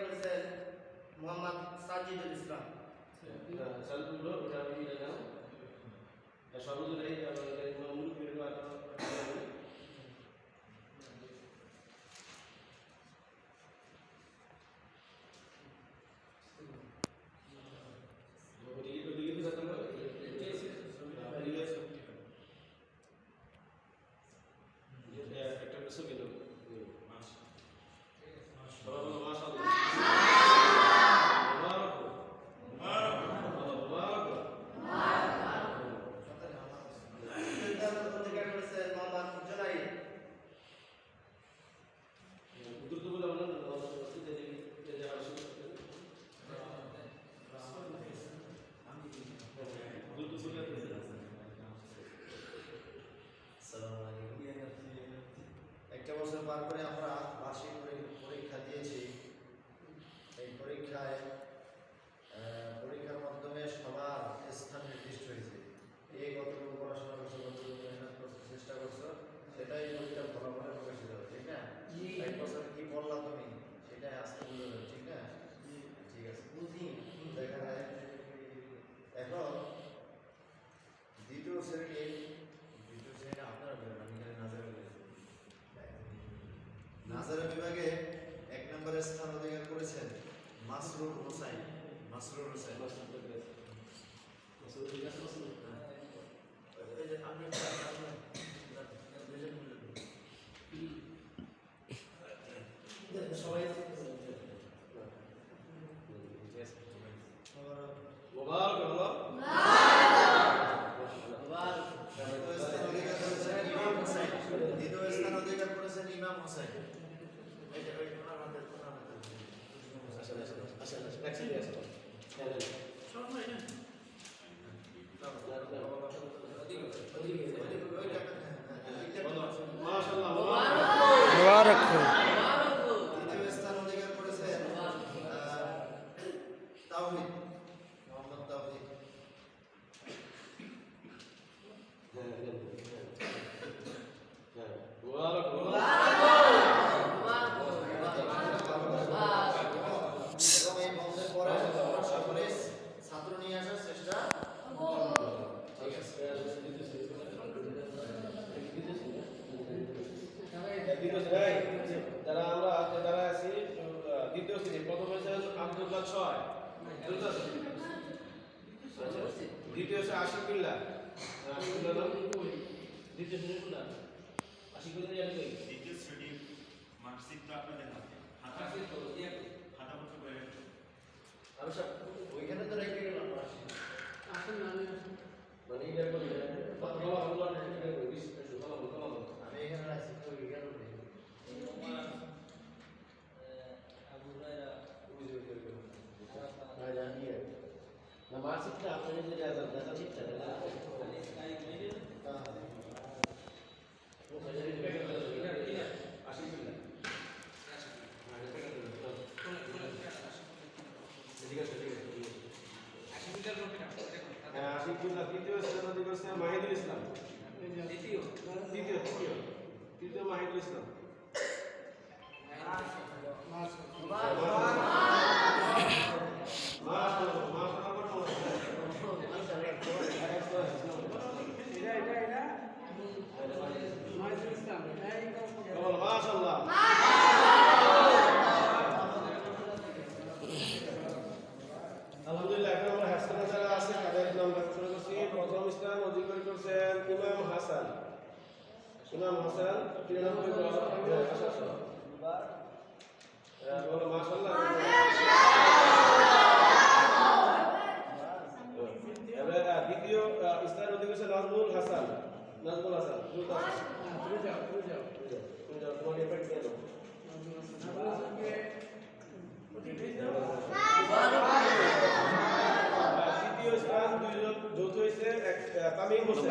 করেছেন মোহাম্মদ সাজিদুল ইসলাম সালগুলো ওটা আমি মিলে নাও সর্বদূর এই মূল ভিডিও আছে ওদিকে ওদিকে কি করতে হবে ওদিকে একটা ছবি দাও সবাই বলো মাশাআল্লাহ মুবারক তৃতীয় স্থান অধিকার করেছেন মোহাম্মদ জুনাইদ দ্রুত বলে বলেন যে যে যে আসলে দ্রুত বলে একটা বছর পার করে আমরা করেছেন? মাসরুর হোসাইন মাসরুর যে দুজন সবাই মুবারক হলো দ্বিতীয় স্থান অধিকার করেছেন ইমাম হোসেন ইমাম হোসেন এই যে ওই ওনার হাতে ওনার হাতে আসলে আসলে একসাথে আসলে হ্যাঁ মাশাআল্লাহ মুবারক হোক। দ্বিতীয় স্থান অধিকার করেছেন আহ, তাওহীদ মোহাম্মদ তাওহীদ হ্যাঁ মুবারক হলো এবং এই বন্ধের পরে আমরা সকলে ছাত্র নিয়ে আসার চেষ্টা ঠিক আছে দ্বিতীয় শ্রেণি যারা আমরা যারা আছি আহ, দ্বিতীয় শ্রেণি প্রথম হয়েছেন আব্দুল্লাহ ছয় বুঝতে পারছেন? আচ্ছা, দ্বিতীয় হচ্ছে আশিকুল্লাহ আশিকুল্লাহ নাম দ্বিতীয় শ্রেণির মার্কশিটটা আপনাদের হাতে হাতা হাতাপত্র করে রাখুন। আমি সব ওইখানে তো রেখে গেলাম আসি মানে এটা করি আমি এখানে রাখছি তো ওইখানে নেই। না জানি না মার্কশিটটা আপনাদের যে রেজাল্ট মাহিদুল ইসলাম তৃতীয় তৃতীয় তৃতীয় মাহিদুল ইসলাম মাশাআল্লাহ মাশাআল্লাহ বল মাশাআল্লাহ আলহামদুলিল্লাহ এখন আমরা হাসপাতালে যারা আছে তাদের নাম শুরু করছি প্রথম স্থান অধিকার করছেন ইমাম হাসান ইমাম হাসান তিরানব্বই বছর বলো আহ, দ্বিতীয় অধিকার করছে নাজমুল হাসান। নাজমুল হাসান দ্রুত আসো। তুমি যাও, তোমার এফেক্ট দিয়ে দাও। তৃতীয় স্থান দুইজন যৌথ হয়েছে Tamim Hossain.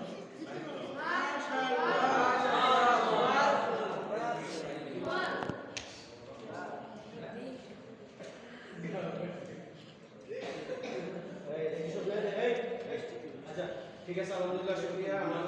you guys have a good lunch today